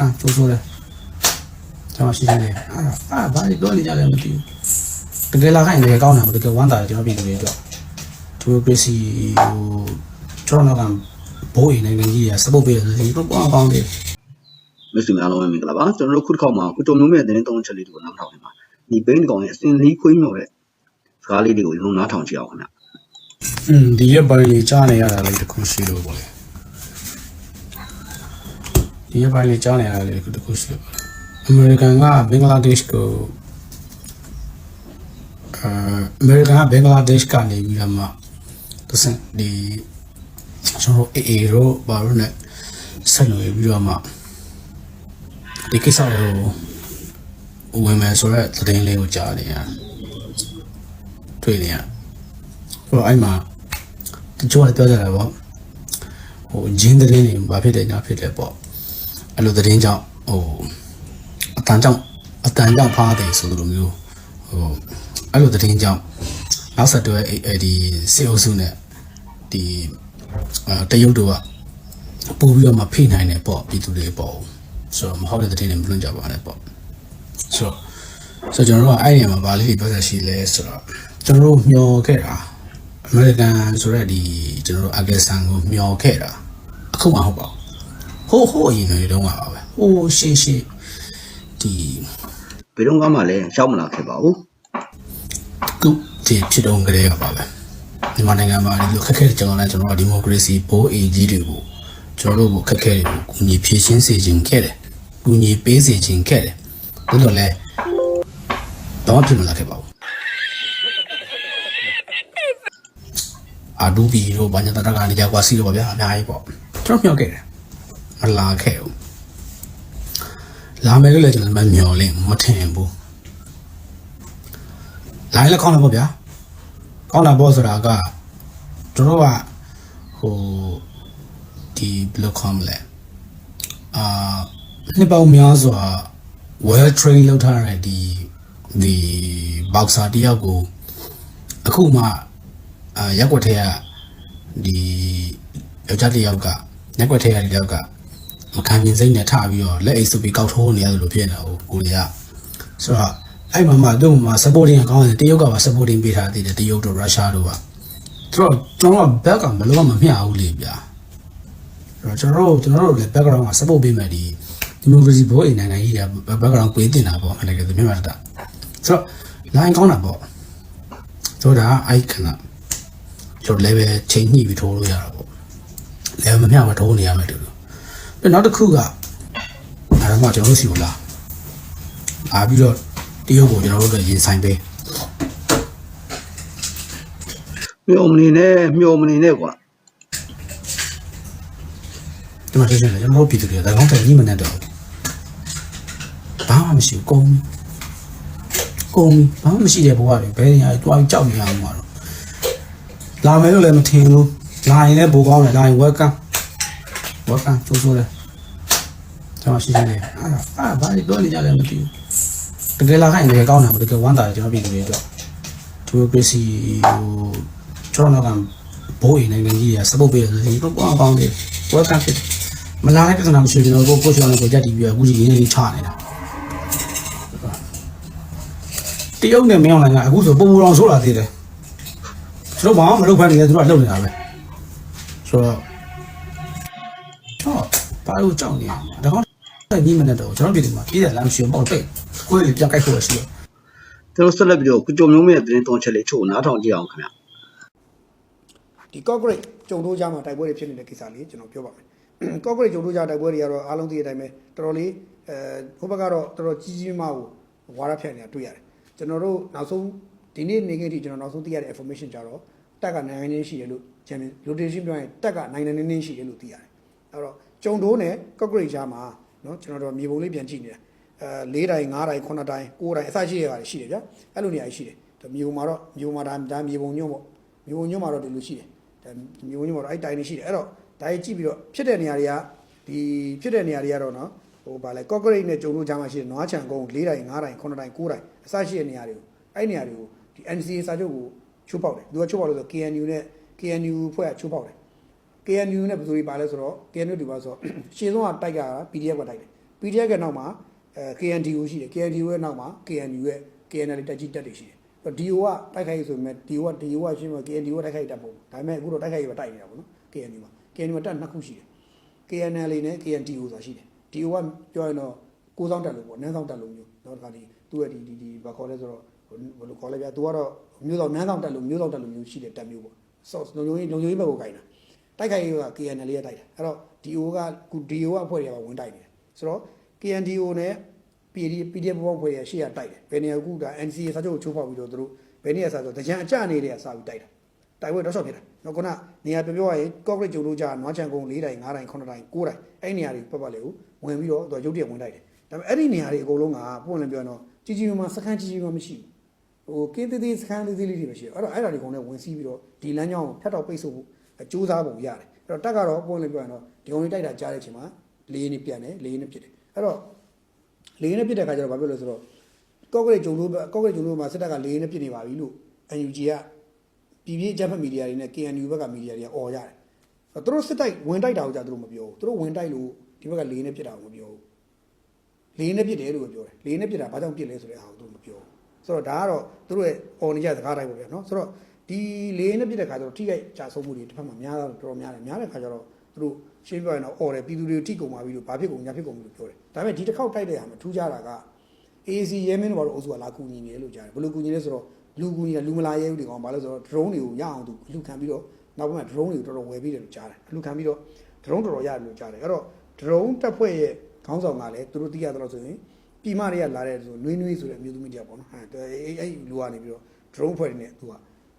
အာဆိုးဆိုးတယ်ကျွန်တော်ရှိနေတယ်အာအာဘာလို့ပြောနေကြလဲမသိဘူးတကယ်လာခိုင်းတကယ်ကောင်းတာတကယ်ဝမ်းသာတယ်ကျွန်တော်ပြည်သူတွေအတွက်ဒီမိုကရေစီဟိုကျွန်တော်ကဘိုးအိမ်နိုင်ငံကြီးကစပုတ်ပေးတယ်ဆိုရင်တော့ကောင်းကောင်းတယ်မစ္စတာအားလုံးပဲမင်္ဂလာပါကျွန်တော်တို့ခုတစ်ခေါက်မှာကိုတုံမျိုးမဲ့တဲ့သုံးချက်လေးတွေကိုနားထောင်နေပါဒီဘိန်းကောင်ရဲ့အစင်လေးခွေးမြော်တဲ့စကားလေးတွေကိုကျွန်တော်နားထောင်ကြည့်အောင်ခင်ဗျอืมဒီရက်ပိုင်းလေးကြားနေရတာလေးတစ်ခုရှိလို့ပေါ့လေ ဒီရက်ပိုင်းလေးကြားနေရတာလေးတစ်ခုရှိလို့ပေါ့လေအမေရိကန်ကဘင်္ဂလားဒေ့ရှ်ကိုအာအမေရိကန်ကဘင်္ဂလားဒေ့ရှ်ကနေပြီးတော့မှသူစံဒီကျွန်တော်အေအေရောဘာလို့ ਨੇ ဆက်လို့ပြီးတော့မှဒီကိစ္စကိုဝင်မယ်ဆိုတော့သတင်းလေးကိုကြားနေရတွေ့နေရဟိုအဲ့မှာတချို့ကပြောကြတာပေါ့ဟိုဂျင်းသတင်းတွေဘာဖြစ်တယ်ညာဖြစ်တယ်ပေါ့ အဲ့လိုသတင်းကြောင့်ဟိုအတန်ကြောင့်အတန်ကြောင့်ဖားတယ်ဆိုလိုမျိုးဟိုအဲ့လိုသတင်းကြောင့်နောက်ဆက်တွဲအဲ့အဲ့ဒီစေအုပ်စုနဲ့ဒီအာတရုတ်တို့ကပို့ပြီးတော့မှဖိနိုင်တယ်ပေါ့ပြည်သူတွေပေါ့ဆိုတော့မဟုတ်တဲ့သတင်းတွေမလွန့်ကြပါနဲ့ပေါ့ဆိုတော့ဆိုတော့ကျွန်တော်တို့ကအဲ့ဒီနေရာမှာဗာလေးတွေပြောရရှိလဲဆိုတော့ကျွန်တော်တို့မျောခဲ့တာအမေရိကန်ဆိုရက်ဒီကျွန်တော်တို့အာဂက်ဆန်ကိုမျောခဲ့တာအခုမှဟုတ်ပါဘူး ဟိုးဟိုးအရင်တွေတုန်းကပါပဲဟိုးရှေးရှေးဒီဘယ်တော့မှလည်းရောက်မလာခဲ့ပါဘူးကုဒီဖြစ်တော့ကြတဲ့ကပါပဲမြန်မာနိုင်ငံမှာဒီလိုခက်ခဲတဲ့ကြောင်လည်းကျွန်တော်တို့ဒီမိုကရေစီဘိုးအေကြီးတွေကိုကျွန်တော်တို့ကိုခက်ခဲတွေကိုကူညီဖြည့်ရှင်းစေခြင်းခဲ့တယ်ကူညီပေးစေခြင်းခဲ့တယ်ဒါတော့လည်းတော့ဖြစ်မလာခဲ့ပါဘူးအာဒူဘီတို့ဘာညာတရကနေကြကွာစီတော့ဗျာအများကြီးပေါ့ကျွန်တော်မျှော်ခဲ့တယ် မလာခဲ့ဘူးလာမယ်လို့လည်းကျွန်တော်မမျှော်လင့်မထင်ဘူးလာရင်လည်းကောင်းတယ်ပေါ့ဗျာကောင်းတာပေါ့ဆိုတာကကျွန်တော်ကဟိုဒီဘယ်လိုခေါ်မလဲအာနှစ်ပေါင်းများစွာ well train လုပ်ထားတဲ့ဒီဒီ boxer တယောက်ကိုအခုမှအာရက်ွက်ထဲကဒီယောက်ျားတစ်ယောက်ကရက်ွက်ထဲကတစ်ယောက်က မခံမြင်စိတ်နဲ့ထပြီးတော့လက်အိတ်စုပ်ပြီးကောက်ထိုးနေရတယ်လို့ဖြစ်နေတာဟိုကိုလေးကဆိုတော့အဲ့မှာမှသူ့မှာ supporting ကောင်းတယ်တရုတ်ကပါ supporting ပေးထားသေးတယ်တရုတ်တို့ရုရှားတို့ကသူတို့ကျွန်တော်က back ကမလို့မမျှဘူးလေဗျာအဲ့တော့ကျွန်တော်တို့ကျွန်တော်တို့လည်း background က support ပေးမယ်ဒီ democracy ဘိုးအိမ်နိုင်ငံကြီးက background ပေးတင်တာပေါ့မလည်းကမြန်မာတတာဆိုတော့ line ကောင်းတာပေါ့ဆိုတာအဲ့ခဏကျွန်တော် level ချိန်ညှိပြီးထိုးလို့ရတာပေါ့ level မမျှမထိုးနေရမယ်တူတူ ပြီးနောက်တစ်ခုကအဲဒါမှကျွန်တော်တို့စီကိုလာလာပြီးတော့တရုတ်ကိုကျွန်တော်တို့ကရင်ဆိုင်ပေးမျောမနေနဲ့မျောမနေနဲ့ကွာဒီမှာတွေ့ရတယ်ကျွန်တော်တို့ပြည်သူတွေကဒါကောင်းတယ်ညှိမနေတော့ဘာမှမရှိဘူးကုန်ပြီကုန်ပြီဘာမှမရှိတဲ့ဘဝတွေဘယ်နေရာတွားပြီးကြောက်နေရအောင်မှာတော့လာမယ်လို့လည်းမထင်ဘူးလာရင်လည်းပိုကောင်းတယ်လာရင် welcome welcome ဆိုးဆိုးတယ်ကျွန်တော်ရှိနေတယ်အာအာဘာလို့ပြောနေကြလဲမသိဘူးတကယ်လာခိုင်းတကယ်ကောင်းတာတကယ်ဝမ်းသာတယ်ကျွန်တော်ပြည်သူတွေအတွက်ဒီမိုကရေစီဟိုကျွန်တော်ကဘိုးအိမ်နိုင်ငံကြီးကစပုတ်ပေးတယ်ဆိုရင်တော့ကောင်းကောင်းတယ် welcome ဖြစ်တယ်မလာတဲ့ပြဿနာမရှိဘူးကျွန်တော်တို့ကိုချောင်းနဲ့ကိုကြက်တီးပြီးအခုကြီးရင်းနေချနေတာတရုတ်နဲ့မင်းအောင်လည်းအခုဆိုပုံပူအောင်ဆိုးလာသေးတယ်ကျွန်တော်ဘာမှမလုပ်ဖက်နေတယ်သူတို့ကလှုပ်နေတာပဲဆိုတော့ချော ဘာလို့ကြောက်နေလဲဒါကောင်းညီမနဲ့တော့ကျွန်တော်ပြည်သူမှာပြည်တယ်လမ်းရှိအောင်ပေါ့ပိတ်ကိုယ်လေးပြန်ကြိုက်ဖို့ရှိတယ်ကျွန်တော်ဆက်လက်ပြီးတော့ကိုတုံမျိုးမဲ့တဲ့သုံးချက်လေးချို့နားထောင်ကြည့်အောင်ခင်ဗျဒီ concrete ကြုံတို့ကြားမှာတိုက်ပွဲတွေဖြစ်နေတဲ့ကိစ္စလေးကျွန်တော်ပြောပါမယ် concrete ကြုံတို့ကြားတိုက်ပွဲတွေကတော့အားလုံးသိတဲ့အတိုင်းပဲတော်တော်လေးအဲဟိုဘက်ကတော့တော်တော်ကြီးကြီးမားမားကိုဝါရဖြန့်နေတာတွေ့ရတယ်ကျွန်တော်တို့နောက်ဆုံးဒီနေ့နေခဲ့ထိကျွန်တော်နောက်ဆုံးသိရတဲ့ information ကြတော့တက်ကနိုင်ငံချင်းရှိတယ်လို့ channel rotation ပြောရင်တက်ကနိုင်ငံချင်းချင်းရှိတယ်လို့သိရတယ်အဲ့တော့ကျုံတိုးနဲ့ကော့ကရိတ်ရှားမှာနော်ကျွန်တော်တို့မြေပုံလေးပြန်ကြည့်နေတာအဲ၄တိုင်၅တိုင်9တိုင်9တိုင်အစရှိရပါတယ်ရှိတယ်ဗျအဲ့လိုနေရာရှိတယ်ဒါမြေပုံမှာတော့မြေပုံမှာဒါဒါမြေပုံညွန့်ပေါ့မြေပုံညွန့်မှာတော့ဒီလိုရှိတယ်ဒါမြေပုံညွန့်မှာတော့အဲ့တိုင်တွေရှိတယ်အဲ့တော့ဒါကြီးကြည့်ပြီးတော့ဖြစ်တဲ့နေရာတွေကဒီဖြစ်တဲ့နေရာတွေကတော့နော်ဟိုဗာလဲကော့ကရိတ်နဲ့ကျုံတို့ကြားမှာရှိတဲ့နွားချံကုန်း၄တိုင်၅တိုင်9တိုင်9တိုင်အစရှိတဲ့နေရာတွေကိုအဲ့နေရာတွေကိုဒီ NCA စာချုပ်ကိုချိုးပေါက်တယ်သူကချိုးပေါက်လို့ဆို KNU နဲ့ KNU ဖွဲ့ကချိုးပေါက်တယ် KNU နဲ့ဘယ်သူတွေပါလဲဆိုတော့ KNU ဒီပါဆိုတော့ရှေ့ဆုံးကတိုက်က PDF ကတိုက်တယ် PDF ရဲ့နောက်မှာအဲ KNDO ရှိတယ် KNDO ရဲ့နောက်မှာ KNU ရဲ့ KNL တက်ကြီးတက်တွေရှိတယ်အဲ့တော့ DO ကတိုက်ခိုက်ရေးဆိုပေမဲ့ DO က DO ကရှင်းမှာ KNDO ကတိုက်ခိုက်ရေးတက်ပုံဒါပေမဲ့အခုတော့တိုက်ခိုက်ရေးပဲတိုက်နေတာပေါ့နော် KNU မှာ KNU မှာတက်နှစ်ခုရှိတယ် KNL နဲ့ KNDO ဆိုတာရှိတယ် DO ကပြောရင်တော့ကိုးဆောင်တက်လို့ပေါ့နန်းဆောင်တက်လို့မျိုးတော့ဒီကဒီသူ့ရဲ့ဒီဒီဒီဘာခေါ်လဲဆိုတော့ဘယ်လိုခေါ်လဲဗျာ तू ကတော့မျိုးဆောင်နန်းဆောင်တက်လို့မျိုးဆောင်တက်လို့မျိုးရှိတယ်တက်မျိုးပေါ့ဆော့လုံခြုံရေးလုံခြုံရေးဘက်ကိုခိုင်းတာ တိုက်ခိုက်ရေးက KNL ရဲ့တိုက်တာအဲ့တော့ DO က DO ကအဖွဲ့တွေကဝင်တိုက်နေတယ်ဆိုတော့ KNDO နဲ့ PD PDF ဘောဖွဲ့ရရှေ့ရတိုက်တယ်ဘယ်နေရာကူတာ NCA စာချုပ်ကိုချိုးဖောက်ပြီးတော့သူတို့ဘယ်နေရာစာဆိုတကြံအကြနေတယ်စာပြီးတိုက်တာတိုက်ပွဲတော့ဆော့ဖြစ်တာနော်ခုနနေရာပြောပြောရရင် corporate ကျုံလို့ကြာနွားချန်ကုန်း၄တိုင်၅တိုင်9တိုင်9တိုင်အဲ့နေရာတွေပတ်ပတ်လေကိုဝင်ပြီးတော့သူရုပ်တရက်ဝင်တိုက်တယ်ဒါပေမဲ့အဲ့ဒီနေရာတွေအကုန်လုံးကပုံလည်းပြောရင်တော့ကြီးကြီးမားမားစခန်းကြီးကြီးမားမရှိဘူးဟိုကင်းသေးသေးစခန်းသေးသေးလေးတွေပဲရှိတယ်အဲ့တော့အဲ့ဒါတွေကုန်လည်းဝင်စီးပြီးတော့ဒီလမ်းကြောင်းကိုဖျက်တော့ပိတ်ဆို့ဖို့ အကျိုးစားပုံရတယ်အဲ့တော့တက်ကတော့ပုံလည်းပြောရင်တော့ဒီကုန်လေးတိုက်တာကြားတဲ့အချိန်မှာလေရင်နေပြန်တယ်လေရင်နေဖြစ်တယ်အဲ့တော့လေရင်နဲ့ပြစ်တဲ့ခါကျတော့ဘာဖြစ်လို့လဲဆိုတော့ကော့ကရိတ်ဂျုံလို့ကော့ကရိတ်ဂျုံလို့မှာစစ်တပ်ကလေရင်နဲ့ပြစ်နေပါပြီလို့ UNG ကပြည်ပြည်အကြမ်းဖက်မီဒီယာတွေနဲ့ KNU ဘက်ကမီဒီယာတွေကអော်ရတယ်။သူတို့စစ်တိုက်ဝင်တိုက်တာကိုကြာသူတို့မပြောဘူး။သူတို့ဝင်တိုက်လို့ဒီဘက်ကလေရင်နဲ့ပြစ်တာကိုမပြောဘူး။လေရင်နဲ့ပြစ်တယ်လို့ပဲပြောတယ်။လေရင်နဲ့ပြစ်တာဘာကြောင့်ပြစ်လဲဆိုတဲ့အားကိုသူတို့မပြောဘူး။ဆိုတော့ဒါကတော့သူတို့ရဲ့អော်နေကြစကားတိုင်းပေါ့ဗျာနော်။ဆိုတော့ ဒီလေရင်နဲ့ပြစ်တဲ့ခါကျတော့ထိခိုက်ကြာဆုံးမှုတွေတစ်ဖက်မှာများတော့တော်တော်များတယ်။များတဲ့ခါကျတော့သူတို့ရှင်းပြရင်တော့អော်တယ်ပြည်သူတွေကိုထိကုန်ပါပြီလို့ဘာဖြစ်ကုန်ညာဖြစ်ကုန်ပြီလို့ပြောတယ်။ဒါပေမဲ့ဒီတစ်ခေါက်တိုက်တဲ့ဟာမှာထူးခြားတာက AC ရဲမင်းတို့ဘာလို့အုပ်စုကလာကူညီနေလဲလို့ကြားတယ်ဘယ်လိုကူညီလဲဆိုတော့လူကူညီတာလူမလာရဲဘူးဒီကောင်ဘာလို့ဆိုတော့ drone တွေကိုရအောင်သူအလူခံပြီးတော့နောက်ပိုင်းမှာ drone တွေကိုတော်တော်ဝယ်ပြီးတယ်လို့ကြားတယ်အလူခံပြီးတော့ drone တော်တော်ရတယ်လို့ကြားတယ်အဲ့တော့ drone တပ်ဖွဲ့ရဲ့ခေါင်းဆောင်ကလည်းသူတို့သိရတော့ဆိုရင်ပြည်မတွေကလာတဲ့ဆိုနွေးနွေးဆိုတဲ့အမျိုးသမီးတယောက်ပေါ့နော်အဲအဲ့အဲ့လူကနေပြီးတော့ drone ဖွဲ့နေတယ်သူက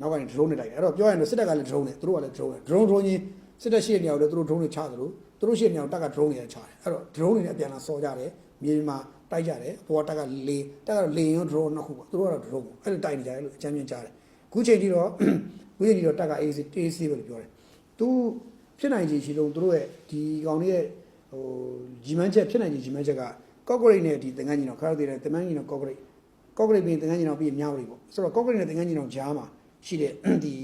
နောက်ကနေ drone နဲ့တိုက်တယ်အဲ့တော့ပြောရရင်စစ်တပ်ကလည်း drone နဲ့သူတို့ကလည်း drone နဲ့ drone drone ချင်းစစ်တပ်ရှိတဲ့နေရာကိုလည်းသူတို့ drone တွေချသလိုသူတို့ရှိတဲ့နေရာကိုတပ်က drone တွေချတယ်အဲ့တော့ drone တွေနဲ့အပြန်လာစော်ကြတယ်မြေပြင်မှာတိုက်ကြတယ်ဘောတက်ကလေတက်ကတော့လေရော drone နှစ်ခုပေါ့သူတို့ကတော့ drone ပေါ့အဲ့လိုတိုက်နေကြတယ်လို့အကြမ်းမြင်ကြားတယ်ခုချိန်ကြီးတော့ခုချိန်ကြီးတော့တက်က AC AC ပဲလို့ပြောတယ်သူဖြစ်နိုင်ခြေရှိလုံးသူတို့ရဲ့ဒီကောင်လေးရဲ့ဟိုဂျီမန်းချက်ဖြစ်နိုင်ခြေဂျီမန်းချက်ကကော့ဂရိတ်နဲ့ဒီတင်ငန်းကြီးတော့ခါရသေးတယ်တင်ငန်းကြီးတော့ကော့ဂရိတ်ကော့ဂရိတ်ပြီးတင်ငန်းကြီးတော့ပြီးမြောက်ရီပေါ့ဆိုတော့ကော့ဂရိတ်နဲ့တင်ငန်းကြီးတော့ဂျားမှာ ရှိတဲ့ဒီ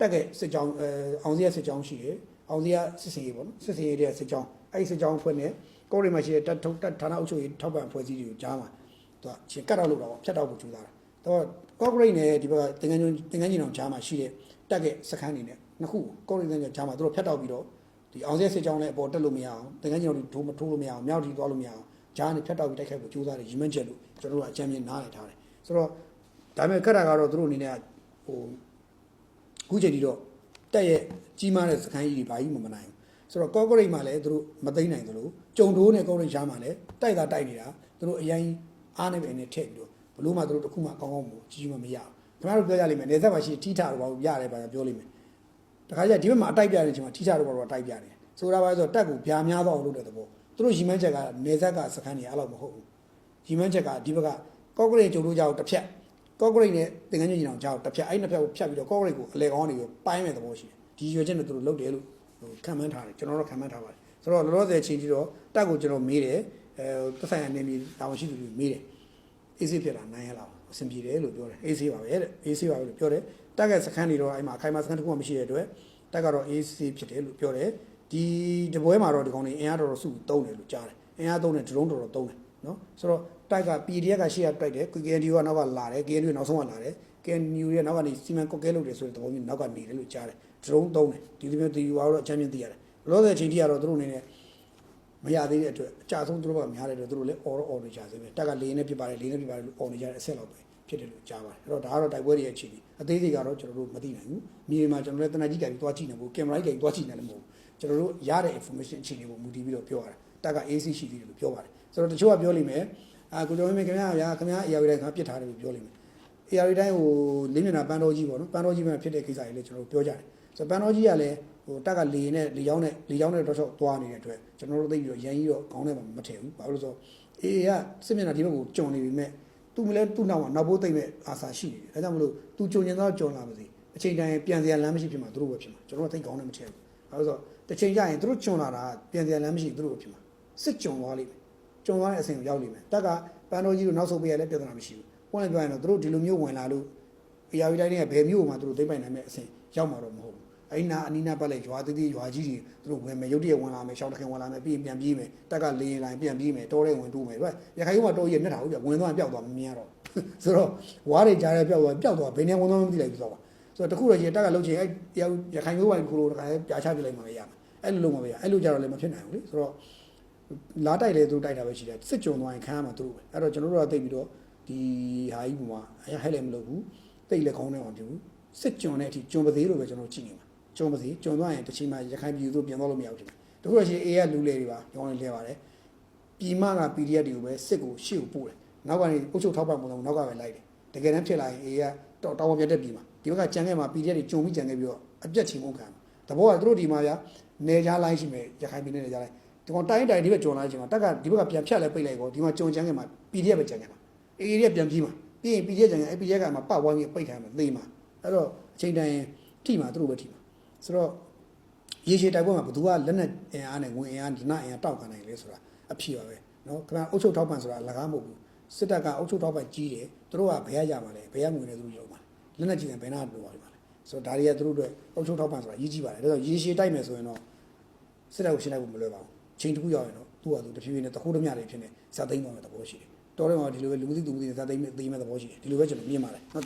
တက်ကစစ်ကြောင်းအဲအောင်စရစစ်ကြောင်းရှိတယ်အောင်စရစစ်စင်ရေးပေါ့နော်စစ်စင်ရေးတဲ့စစ်ကြောင်းအဲ့ဒီစစ်ကြောင်းဖွဲ့နဲ့ကိုရီမှာရှိတဲ့တပ်ထုတ်တပ်ဌာနအုပ်ချုပ်ရေးထောက်ပံ့ဖွဲ့စည်းတွေကိုကြားမှာသူကချင်းကတ်တော့လို့တော့ဖြတ်တော့ဖို့ကြိုးစားတာတော့ကော့ဂရိတ်နဲ့ဒီဘက်ကတင်ငန်းချင်းတင်ငန်းချင်းအောင်ကြားမှာရှိတဲ့တက်ကစခန်းနေနဲ့နှစ်ခုကော့ဂရိတ်နဲ့ကြားမှာသူတို့ဖြတ်တော့ပြီးတော့ဒီအောင်စဲစစ်ကြောင်းလည်းအပေါ်တက်လို့မရအောင်တင်ငန်းချင်းတို့ထိုးမထိုးလို့မရအောင်မြောက်တီသွားလို့မရအောင်ကြားနဲ့ဖြတ်တော့ပြီးတိုက်ခိုက်ဖို့ကြိုးစားတယ်ရီမန်းချက်လို့ကျွန်တော်တို့ကအကြံဉာဏ်နားလည်ထားတယ်ဆိုတော့ဒါပေမဲ့ခက်တာကတော့သူတို့အနေနဲ့ ဟိုခုချိန်ဒီတော့တက်ရဲ့ကြီးမားတဲ့စခန်းကြီးတွေဘာကြီးမှမနိုင်ဘူးဆိုတော့ကော့ဂရိတ်မှာလည်းသူတို့မသိမ့်နိုင်သလိုကြုံတိုးနဲ့ကော့ဂရိတ်ရှားမှာလည်းတိုက်တာတိုက်နေတာသူတို့အရင်အားနေပဲနဲ့ထည့်ပြီးတော့ဘလို့မှသူတို့တစ်ခုမှကောင်းကောင်းမကြီးကြီးမမရဘူးခင်ဗျားတို့ပြောကြလိမ့်မယ်နေဆက်မှာရှိထိထားတော့ဘာလို့ရတယ်ဘာပြောလိမ့်မယ်တခါကျဒီဘက်မှာအတိုက်ပြတဲ့အချိန်မှာထိထားတော့ဘာလို့တိုက်ပြနေဆိုတာပါဆိုတော့တက်ကိုဗျာများတော့လို့တဲ့သဘောသူတို့ရီမန်းချက်ကနေဆက်ကစခန်းကြီးအဲ့လိုမဟုတ်ဘူးရီမန်းချက်ကဒီဘက်ကကော့ဂရိတ်ကြုံတိုးကြောက်တစ်ဖြတ် ကော့ဂရိတ်နဲ့တင်ငန်းကြီးအောင်ကြောက်တစ်ဖြတ်အဲ့နှစ်ဖြတ်ကိုဖြတ်ပြီးတော့ကော့ဂရိတ်ကိုအလေကောင်းနေပြီးပိုင်းမဲ့သဘောရှိတယ်ဒီရွယ်ချက်နဲ့သူတို့လုပ်တယ်လို့ဟိုခံမှန်းထားတယ်ကျွန်တော်တို့ခံမှန်းထားပါတယ်ဆိုတော့လောလောဆယ်ချိန်ကြီးတော့တက်ကိုကျွန်တော်မေးတယ်အဲသက်ဆိုင်ရာနေမြေတာဝန်ရှိသူတွေမေးတယ်အေးဆေးဖြစ်လာနိုင်ရလားအဆင်ပြေတယ်လို့ပြောတယ်အေးဆေးပါပဲတဲ့အေးဆေးပါပဲလို့ပြောတယ်တက်ကစခန်းတွေတော့အဲ့မှာအခိုင်အမာစခန်းတစ်ခုမှမရှိတဲ့အတွက်တက်ကတော့အေးဆေးဖြစ်တယ်လို့ပြောတယ်ဒီတပွဲမှာတော့ဒီကောင်တွေအင်အားတော်တော်စုတုံးတယ်လို့ကြားတယ်အင်အားတုံးတယ် drone တော်တော်တုံးတယ်နော်ဆိုတော့ တိုက်က PDF ကရှေ့ကတိုက်တယ် KNU ကနောက်ကလာတယ် KNU နောက်ဆုံးကလာတယ် KNU ရဲ့နောက်ကနေစီမံကွက်ကဲလုပ်တယ်ဆိုတဲ့သဘောမျိုးနောက်ကနေတယ်လို့ကြားတယ် drone သုံးတယ်ဒီလိုမျိုးဒီဟာတော့အချမ်းမြင်သိရတယ်လောဆယ်အချိန်ထိကတော့သူတို့အနေနဲ့မရသေးတဲ့အတွက်အကြဆုံးသူတို့ကများတဲ့အတွက်သူတို့လည်း order order ကြစေပဲတက်ကလေးနဲ့ပြပါတယ်လေးနဲ့ပြပါတယ်လို့ order ကြတဲ့အဆင့်လောက်ပဲဖြစ်တယ်လို့ကြားပါတယ်အဲ့တော့ဒါကတော့တိုက်ပွဲတွေရဲ့အခြေအနေအသေးစိတ်ကတော့ကျွန်တော်တို့မသိနိုင်ဘူးမြေပြင်မှာကျွန်တော်လည်းတနက်ကြီးကပြီးသွားကြည့်နေဖို့ကင်မရာကြီးကပြီးသွားကြည့်နေလည်းမဟုတ်ဘူးကျွန်တော်တို့ရတဲ့ information အခြေအနေကိုမူတည်ပြီးတော့ပြောရတာတက်က AC ရှိသေးတယ်လို့ပြောပါတယ်ဆိုတော့တချို့ကပြောလိမ့်မယ် အာကိုကျော်မင်းခင်ဗျာဗျာခင်ဗျာ AR တိုင်းကပြစ်ထားတယ်လို့ပြောလိမ့်မယ် AR တိုင်းဟိုလင်းမျက်နှာပန်းတော်ကြီးပေါ့နော်ပန်းတော်ကြီးမှာဖြစ်တဲ့ကိစ္စတွေလည်းကျွန်တော်တို့ပြောကြတယ်ဆိုတော့ပန်းတော်ကြီးကလည်းဟိုတက်ကလေနဲ့လေကြောင်းနဲ့လေကြောင်းနဲ့တော့တော့သွားနေတဲ့အတွက်ကျွန်တော်တို့သိပြီးတော့ရန်ကြီးတော့ခေါင်းထဲမှာမထည့်ဘူးဘာလို့လဲဆိုတော့ AA ကစစ်မျက်နှာဒီဘက်ကိုကြုံနေပြီမဲ့သူမလဲသူ့နောက်မှာနောက်ဘိုးသိမ့်မဲ့အာစာရှိတယ်ဒါကြောင့်မလို့သူကြုံကျင်တော့ကြုံလာပါစေအချိန်တိုင်းပြန်စရာလမ်းမရှိဖြစ်မှာသူတို့ပဲဖြစ်မှာကျွန်တော်တို့သိခေါင်းနဲ့မထည့်ဘူးဘာလို့ဆိုတော့တစ်ချိန်ကျရင်သူတို့ကြုံလာတာပြန်စရာလမ်းမရှိသူတို့ပဲဖြစ်မှာစစ်ကြုံသွားလိမ့်မယ် ကြုံသွားတဲ့အဆင့်ကိုရောက်လိမ့်မယ်တက်ကပန်းတော်ကြီးကိုနောက်ဆုတ်ပေးရလဲပြဿနာမရှိဘူးပွင့်လည်းပြောရင်တော့သူတို့ဒီလိုမျိုးဝင်လာလို့ AR တိုင်းတွေကဘယ်မျိုးမှသူတို့သိမ့်ပိုင်နိုင်မဲ့အဆင့်ရောက်မှာတော့မဟုတ်ဘူးအဲ့ဒီနာအနီးနားပတ်လိုက်ရွာသေးသေးရွာကြီးတွေသူတို့ဝင်မယ်ရုတ်တရက်ဝင်လာမယ်ရှောင်းတခင်ဝင်လာမယ်ပြီးရင်ပြန်ပြေးမယ်တက်ကလေရင်လိုက်ပြန်ပြေးမယ်တောထဲဝင်တိုးမယ်ဟုတ်ရခိုင်ကတော်ကြီးမျက်နှာဟုတ်ပြဝင်သွားပျောက်သွားမမြင်ရတော့ဆိုတော့ဝါးတွေကြားထဲပျောက်သွားပျောက်သွားဘယ်နေဝင်သွားမသိလိုက်ဘူးဆိုတော့ဆိုတော့တခုတော့ကြီးတက်ကလုံးချင်အဲ့ရခိုင်မျိုးပိုင်းခုလိုတခါပြာချပြလိုက်မှလည်းရမယ်အဲ့လိုလုံးမပဲရအဲ့လိုကြတော့လည်းမဖြစ်နိုင်ဘူးလေဆိုတော့ လာတိုက်လေသူတိုက်တာပဲရှိတယ်စစ်ကြုံသွားရင်ခံရမှာသူတို့ပဲအဲ့တော့ကျွန်တော်တို့ကတိတ်ပြီးတော့ဒီဟာကြီးပုံမှာအရင်ဟဲ့လည်းမလုပ်ဘူးတိတ်လည်းခေါင်းထဲမှာမဖြစ်ဘူးစစ်ကြုံတဲ့အထိကြုံပါသေးလို့ပဲကျွန်တော်ကြည့်နေမှာကြုံပါသေးကြုံသွားရင်တစ်ချိန်မှရခိုင်ပြည်သူတို့ပြန်သွားလို့မရဘူးဒီမှာတခုတော့ရှိအေးကလူလေတွေပါကျောင်းလေးလဲပါတယ်ပြည်မက PDF တွေကိုပဲစစ်ကိုရှေ့ကိုပို့တယ်နောက်ကနေအုပ်ချုပ်ထောက်ပံ့ပုံတော့နောက်ကပဲလိုက်တယ်တကယ်တမ်းဖြစ်လာရင်အေးကတော့တောင်းပန်ပြတ်တဲ့ပြည်မှာဒီဘက်ကကြံခဲ့မှာ PDF တွေကြုံပြီးကြံခဲ့ပြီးတော့အပြတ်ချိန်ကုန်ခံတဘောကသူတို့ဒီမှာဗျာနေကြားလိုင်းရှိမယ်ရခိုင်ပြည်နယ်နေကြားလိုင်း ဒီကောင်တိုင်းတိုင်းဒီဘက်ကြော်လာချိန်မှာတက်ကဒီဘက်ကပြန်ဖြတ်လဲပိတ်လိုက်ကောဒီမှာကြုံချမ်းခဲ့မှာ PDF ပဲကြံခဲ့မှာ AA ရက်ပြန်ပြီးမှာပြီးရင် PDF ကြံခဲ့အဲ့ PDF ကမှပတ်ဝိုင်းပြီးပိတ်ခံမှာသိမှာအဲ့တော့အချိန်တိုင်းထိမှာသူတို့ပဲထိမှာဆိုတော့ရေရှည်တိုက်ပွဲမှာဘယ်သူကလက်နဲ့အင်အားနဲ့ဝင်အင်အားဒနာအင်အားတောက်ခံနိုင်လဲဆိုတာအဖြစ်ပါပဲเนาะခင်ဗျာအုပ်ချုပ်ထောက်ပံ့ဆိုတာလကားမဟုတ်ဘူးစစ်တပ်ကအုပ်ချုပ်ထောက်ပံ့ကြီးတယ်သူတို့ကဘယ်ရရမှာလဲဘယ်ရငွေနဲ့သူတို့ရုံမှာလက်နဲ့ကြည့်ရင်ဘယ်နာလိုပါလိမ့်မှာလဲဆိုတော့ဒါတွေကသူတို့အတွက်အုပ်ချုပ်ထောက်ပံ့ဆိုတာရေးကြည့်ပါတယ်ဒါဆိုရေရှည်တိုက်မယ်ဆိုရင်တော့ စစ်တပ်ကိုရှင်းလိုက်ဖို့မလွယ်ပါဘူး ချိန်တစ်ခုရောက်ရင်တော့သူ့ဟာသူတဖြည်းဖြည်းနဲ့တခိုးတမျှတွေဖြစ်နေဇာသိမ်းသွားမယ့်သဘောရှိတယ်တော်တယ်မှာဒီလိုပဲလူမသိသူမသိဇာသိမ်းသိမ်းမဲ့သဘောရှိတယ်ဒီလိုပဲကျွန်တော်မြင်ပါတယ်ဟုတ်